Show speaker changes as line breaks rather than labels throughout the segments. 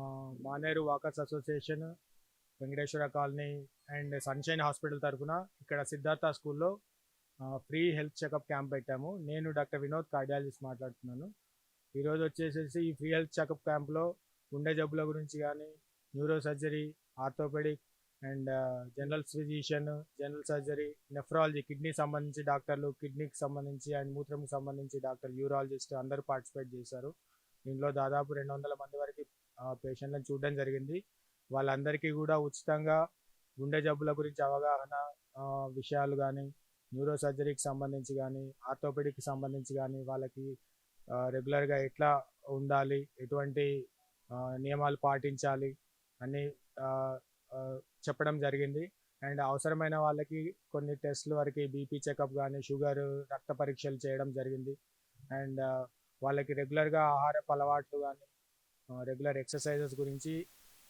మా Maneru walkers association Venkateshwara colony and sunshine hospital తరఫున ఇక్కడ సిద్ధార్థ స్కూల్లో ఫ్రీ హెల్త్ చెకప్ క్యాంప్ పెట్టాము. నేను డాక్టర్ వినోద్ కార్డియాలజిస్ట్ మాట్లాడుతున్నాను. ఈరోజు వచ్చేసేసి ఈ ఫ్రీ హెల్త్ చెకప్ క్యాంప్లో గుండె జబ్బుల గురించి కానీ neurosurgery orthopaedic and general physician general surgery nephrology kidney సంబంధించి డాక్టర్లు కిడ్నీకి సంబంధించి అండ్ మూత్రంకి సంబంధించి డాక్టర్ యూరాలజిస్ట్ అందరూ పార్టిసిపేట్ చేశారు. దీనిలో దాదాపు రెండు వందల మంది వరకు పేషెంట్లను చూడడం జరిగింది. వాళ్ళందరికీ కూడా ఉచితంగా గుండె జబ్బుల గురించి అవగాహన విషయాలు కానీ న్యూరో సర్జరీకి సంబంధించి కానీ ఆర్థోపెడిక్కి సంబంధించి కానీ వాళ్ళకి రెగ్యులర్గా ఎట్లా ఉండాలి ఎటువంటి నియమాలు పాటించాలి అని చెప్పడం జరిగింది. అండ్ అవసరమైన వాళ్ళకి కొన్ని టెస్ట్ల వరకు బీపీ చెకప్ కానీ షుగర్ రక్త పరీక్షలు చేయడం జరిగింది. అండ్ వాళ్ళకి రెగ్యులర్గా ఆహారపు అలవాట్లు కానీ రెగ్యులర్ ఎక్సర్సైజెస్ గురించి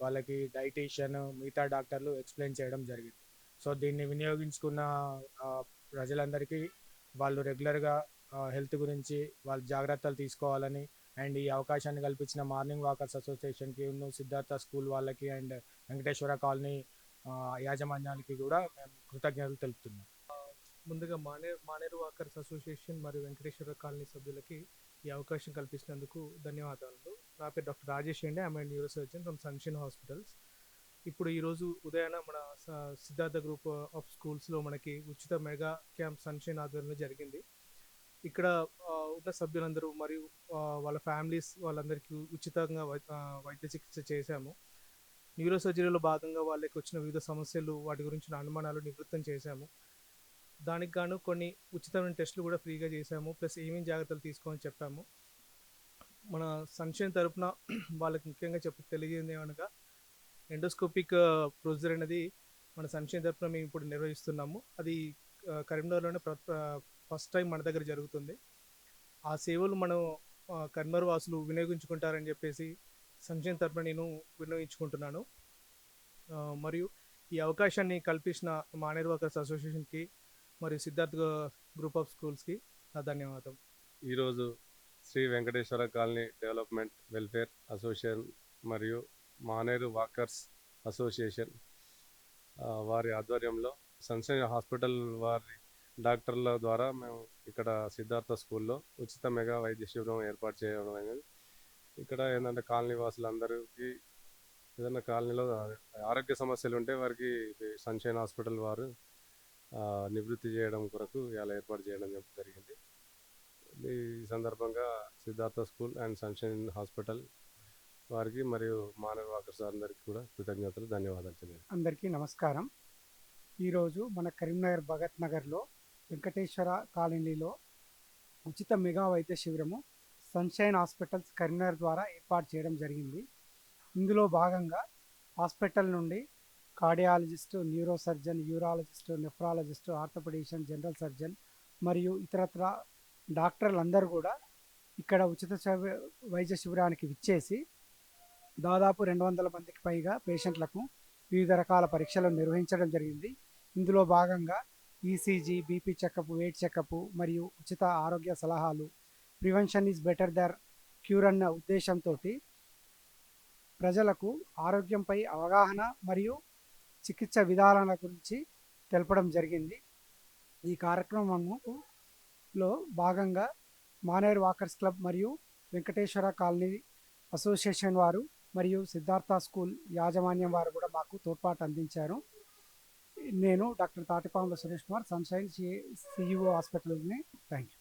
వాళ్ళకి డైటీషియన్ మిగతా డాక్టర్లు ఎక్స్ప్లెయిన్ చేయడం జరిగింది. సో దీన్ని వినియోగించుకున్న ప్రజలందరికీ వాళ్ళు రెగ్యులర్గా హెల్త్ గురించి వాళ్ళు జాగ్రత్తలు తీసుకోవాలని అండ్ ఈ అవకాశాన్ని కల్పించిన మార్నింగ్ వాకర్స్ అసోసియేషన్కి సిద్ధార్థ స్కూల్ వాళ్ళకి అండ్ వెంకటేశ్వర కాలనీ యాజమాన్యానికి కూడా మేము కృతజ్ఞతలు తెలుపుతున్నాం.
ముందుగా మానే మానేరు వాకర్స్ అసోసియేషన్ మరియు వెంకటేశ్వర కాలనీ సభ్యులకి ఈ అవకాశం కల్పించినందుకు ధన్యవాదాలు. నా పేరు డాక్టర్ రాజేష్ అండి. I am neurosurgeon from sunshine hospitals ఇప్పుడు ఈరోజు ఉదయాన మన సిద్ధార్థ గ్రూప్ ఆఫ్ స్కూల్స్లో మనకి ఉచిత మెగా క్యాంప్ సన్షైన్ ఆధ్వర్యంలో జరిగింది. ఇక్కడ ఉన్న సభ్యులందరూ మరియు వాళ్ళ ఫ్యామిలీస్ వాళ్ళందరికీ ఉచితంగా వైద్య చికిత్స చేశాము. న్యూరో సర్జరీలో భాగంగా వాళ్ళకి వచ్చిన వివిధ సమస్యలు వాటి గురించిన అనుమానాలు నివృత్తం చేశాము. దానికి గాను కొన్ని ఉచితమైన టెస్టులు కూడా ఫ్రీగా చేశాము. ప్లస్ ఏమేమి జాగ్రత్తలు తీసుకోమని చెప్పాము. మన సంక్షేమ తరపున వాళ్ళకి ముఖ్యంగా చెప్ప తెలియజేది ఏమనగా ఎండోస్కోపిక్ ప్రొసీజర్ అనేది మన సంక్షేమ తరపున మేము ఇప్పుడు నిర్వహిస్తున్నాము. అది కరీంనగర్లోనే ఫస్ట్ టైం మన దగ్గర జరుగుతుంది. ఆ సేవలు మనం కరీంనగర్ వాసులు వినియోగించుకుంటారని చెప్పేసి సంక్షేమ తరపున నేను వినియోగించుకుంటున్నాను మరియు ఈ అవకాశాన్ని కల్పించిన మానేర్ వర్కర్స్ అసోసియేషన్కి మరియు సిద్ధార్థ్ గ్రూప్ ఆఫ్ స్కూల్స్కి నా ధన్యవాదం.
ఈరోజు Shri Venkateshwara colony development welfare association మరియు మానేరు వాకర్స్ అసోసియేషన్ వారి ఆధ్వర్యంలో సన్సైన్ హాస్పిటల్ వారి డాక్టర్ల ద్వారా మేము ఇక్కడ సిద్ధార్థ స్కూల్లో ఉచిత మెగా వైద్య శిబిరం ఏర్పాటు చేయడం అనేది ఇక్కడ ఏంటంటే కాలనీ వాసులందరికీ ఏదైనా కాలనీలో ఆరోగ్య సమస్యలు ఉంటే వారికి సన్షైన్ హాస్పిటల్ వారు నివృత్తి చేయడం కొరకు ఇలా ఏర్పాటు చేయడం జరిగింది. ఈ సందర్భంగా Siddhartha school and sunshine hospital వారికి మరియు మానవ సార్ అందరికీ కూడా కృతజ్ఞతలు ధన్యవాదాలు తెలియదు
అందరికీ నమస్కారం. ఈరోజు మన కరీంనగర్ భగత్ నగర్లో వెంకటేశ్వర కాలనీలో ఉచిత మెగా వైద్య శిబిరము సన్షైన్ హాస్పిటల్స్ కరీంనగర్ ద్వారా ఏర్పాటు చేయడం జరిగింది. ఇందులో భాగంగా హాస్పిటల్ నుండి cardiologist neurosurgeon urologist nephrologist orthopaedician general surgeon మరియు ఇతరత్ర డాక్టర్లు అందరూ కూడా ఇక్కడ ఉచిత వైద్య శిబిరానికి విచ్చేసి దాదాపు రెండు వందల మందికి పైగా పేషెంట్లకు వివిధ రకాల పరీక్షలు నిర్వహించడం జరిగింది. ఇందులో భాగంగా ECG BP checkup weight checkup మరియు ఉచిత ఆరోగ్య సలహాలు prevention is better than cure అన్న ఉద్దేశంతో ప్రజలకు ఆరోగ్యంపై అవగాహన మరియు చికిత్స విధానాల గురించి తెలపడం జరిగింది. ఈ కార్యక్రమము లో భాగంగా మానేరు వాకర్స్ క్లబ్ మరియు వెంకటేశ్వర కాలనీ అసోసియేషన్ వారు మరియు సిద్ధార్థ స్కూల్ యాజమాన్యం వారు కూడా మాకు తోడ్పాటు అందించారు. నేను doctor Tatipamula Suresh Kumar sunshine CEO హాస్పిటల్ని థ్యాంక్ యూ